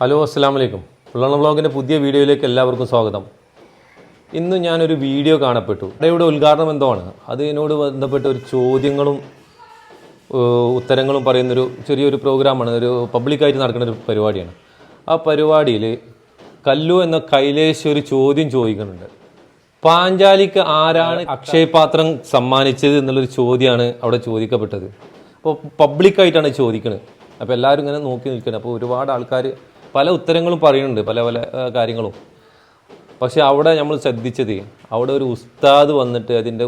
Hello അസ്സാം വലൈക്കും പുള്ളണ ബ്ലോഗിന്റെ പുതിയ വീഡിയോയിലേക്ക് എല്ലാവർക്കും സ്വാഗതം. ഇന്ന് ഞാനൊരു വീഡിയോ കാണപ്പെട്ടു. ഇവിടെ ഉദ്ഘാടനം എന്തോ ആണ് അതിനോട് ബന്ധപ്പെട്ട ഒരു ചോദ്യങ്ങളും ഉത്തരങ്ങളും പറയുന്നൊരു ചെറിയൊരു പ്രോഗ്രാമാണ്. ഒരു പബ്ലിക്കായിട്ട് നടക്കുന്ന ഒരു പരിപാടിയാണ്. ആ പരിപാടിയിൽ കല്ലു എന്ന കൈലേശ് ഒരു ചോദ്യം ചോദിക്കുന്നുണ്ട്. പാഞ്ചാലിക്ക് ആരാണ് അക്ഷയപാത്രം സമ്മാനിച്ചത് എന്നുള്ളൊരു ചോദ്യമാണ് അവിടെ ചോദിക്കപ്പെട്ടത്. അപ്പോൾ പബ്ലിക്കായിട്ടാണ് ചോദിക്കുന്നത് അപ്പോൾ എല്ലാവരും ഇങ്ങനെ നോക്കി നിൽക്കുന്നത് അപ്പോൾ ഒരുപാട് ആൾക്കാർ പല ഉത്തരങ്ങളും പറയുന്നുണ്ട് പല പല കാര്യങ്ങളും. പക്ഷെ അവിടെ നമ്മൾ ശ്രദ്ധിച്ചത് അവിടെ ഒരു ഉസ്താദ് വന്നിട്ട് അതിന്റെ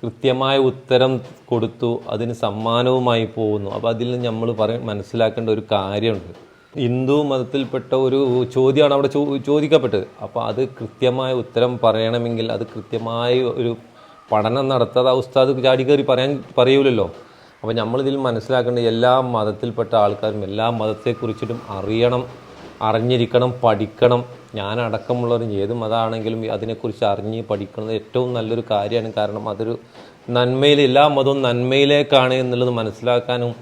കൃത്യമായ ഉത്തരം കൊടുത്തു അതിന് സമ്മാനവുമായി പോകുന്നു. അപ്പോൾ അതിൽ നമ്മൾ പറയ മനസ്സിലാക്കേണ്ട ഒരു കാര്യമുണ്ട്. ഹിന്ദു മതത്തിൽപ്പെട്ട ഒരു ചോദ്യമാണ് അവിടെ ചോ ചോദിക്കപ്പെട്ടത്. അപ്പോൾ അത് കൃത്യമായ ഉത്തരം പറയണമെങ്കിൽ അത് കൃത്യമായ ഒരു പഠനം നടത്താതെ ആ ഉസ്താദ് ചാടി കയറി പറയാൻ പറയൂലല്ലോ. അപ്പോൾ നമ്മളിതിൽ മനസ്സിലാക്കേണ്ട എല്ലാ മതത്തിൽപ്പെട്ട ആൾക്കാരും എല്ലാ മതത്തെക്കുറിച്ചിട്ടും അറിയണം. അറിഞ്ഞിരിക്കണം പഠിക്കണം. ഞാൻ അടക്കമുള്ളവരും ഏത് മതമാണെങ്കിലും അതിനെക്കുറിച്ച് അറിഞ്ഞ് പഠിക്കുന്നത് ഏറ്റവും നല്ലൊരു കാര്യമാണ്. കാരണം അതൊരു നന്മയിൽ എല്ലാ മതവും നന്മയിലേക്കാണ് എന്നുള്ളത് മനസ്സിലാക്കാനും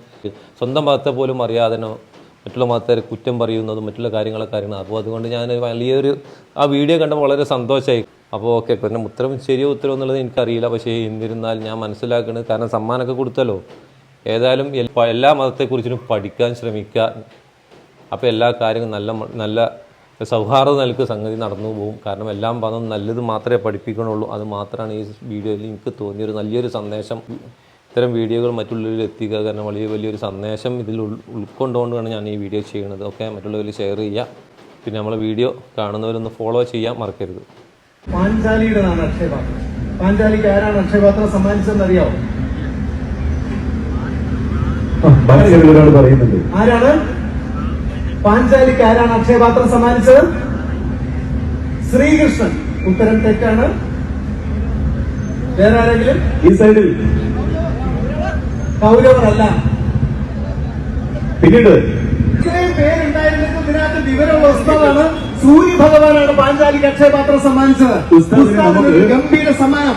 സ്വന്തം മതത്തെ പോലും അറിയാതെനോ മറ്റുള്ള മതത്തെ കുറ്റം പറയുന്നതും മറ്റുള്ള കാര്യങ്ങളൊക്കെ അറിയണം അപ്പോൾ അതുകൊണ്ട് ഞാൻ വലിയൊരു ആ വീഡിയോ കണ്ടപ്പോൾ വളരെ സന്തോഷമായി. അപ്പോൾ ഓക്കെ പിന്നെ ഉത്തരം ശരിയോ ഉത്തരവും എന്നുള്ളത് എനിക്കറിയില്ല. പക്ഷേ എന്നിരുന്നാൽ ഞാൻ മനസ്സിലാക്കുന്നത് കാരണം സമ്മാനമൊക്കെ കൊടുത്തല്ലോ ഏതായാലും എല്ലാ മതത്തെക്കുറിച്ചും പഠിക്കാൻ ശ്രമിക്കുക. അപ്പോൾ എല്ലാ കാര്യവും നല്ല നല്ല സൗഹാർദ്ദം നൽകുക സംഗതി നടന്നു പോകും. കാരണം എല്ലാം പറഞ്ഞു നല്ലത് മാത്രമേ പഠിപ്പിക്കണുള്ളൂ. അത് മാത്രമാണ് ഈ വീഡിയോയിൽ എനിക്ക് തോന്നിയൊരു നല്ലൊരു സന്ദേശം. ഇത്തരം വീഡിയോകൾ മറ്റുള്ളവരിൽ എത്തിക്കുക കാരണം വലിയ വലിയൊരു സന്ദേശം ഇതിൽ ഉൾ ഉൾക്കൊണ്ടുകൊണ്ടാണ് ഞാൻ ഈ വീഡിയോ ചെയ്യുന്നത്. ഓക്കെ മറ്റുള്ളവരിൽ ഷെയർ ചെയ്യുക. പിന്നെ നമ്മളെ വീഡിയോ കാണുന്നവരൊന്ന് ഫോളോ ചെയ്യാൻ മറക്കരുത്. പാഞ്ചാലിയുടേതാണ് അക്ഷയപാത്രം. പാഞ്ചാലിക്ക് ആരാണ് അക്ഷയപാത്രം സമ്മാനിച്ചതെന്ന് അറിയാവോ? ആരാണ്? പാഞ്ചാലിക്ക് ആരാണ് അക്ഷയപാത്രം സമ്മാനിച്ചത്. ശ്രീകൃഷ്ണൻ. ഉത്തരം തെറ്റാണ്. വേറെ ആരെങ്കിലും? ഈ സൈഡിൽ. പൗരവരല്ല പിന്നീട്. ഇത്രയും പേരുണ്ടായിരുന്നു ഇതിനകത്ത് വിവരമുള്ള ഉസ്താദാണ് സൂര്യ ഭഗവാനാണ് പാഞ്ചാലിക്ക് അക്ഷയപാത്രം സമ്മാനിച്ചത്. ഉസ്താദിന് ഗംഭീര സമ്മാനം.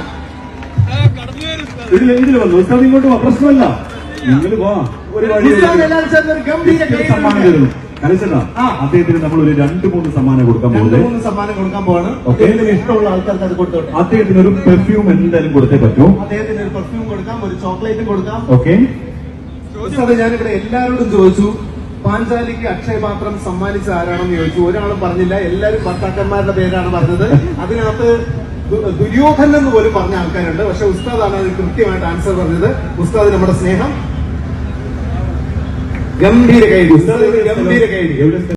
ഇതിൽ ഇതിൽ വന്നു? ഉസ്താദ് ഇങ്ങോട്ട് പ്രശ്നമല്ല. നിങ്ങൾ വാ. ഒരു വഴി ഗംഭീര സമ്മാനം തരുന്നു. കലിച്ചേട്ടാ ആ. അദ്ദേഹത്തിന് നമ്മൾ ഒരു രണ്ട് മൂന്ന് സമ്മാനം കൊടുക്കാൻ പോകുന്നത് മൂന്ന് സമ്മാനം കൊടുക്കാൻ പോവാണ്. ഇഷ്ടമുള്ള ആൾക്കാർക്ക് അത് കൊടുത്തോട്ടെ. അദ്ദേഹത്തിന് ഒരു പെർഫ്യൂം എന്തായാലും കൊടുത്തേ പറ്റൂ. അദ്ദേഹത്തിന് ഒരു പെർഫ്യൂം കൊടുക്കാം ഒരു ചോക്ലേറ്റും കൊടുക്കാം. ഓക്കെ. അത് ഞാനിവിടെ എല്ലാവരോടും ചോദിച്ചു. പാഞ്ചാലിക്ക് അക്ഷയപാത്രം സമ്മാനിച്ച ആരാണെന്ന് ചോദിച്ചു. ഒരാളും പറഞ്ഞില്ല. എല്ലാവരും ഭർത്താക്കന്മാരുടെ പേരാണ് പറഞ്ഞത്. അതിനകത്ത് ദുര്യോധനം ദുര്യോധനൻ എന്ന് പോലും പറഞ്ഞ ആൾക്കാരുണ്ട്. പക്ഷെ ഉസ്താദാണ് അതിന് കൃത്യമായിട്ട് ആൻസർ പറഞ്ഞത്. ഉസ്താദ് നമ്മുടെ സ്നേഹം. ഗംഭീര കൈഡി ഉസ്താദ് ഗംഭീര കൈഡി എവിടെ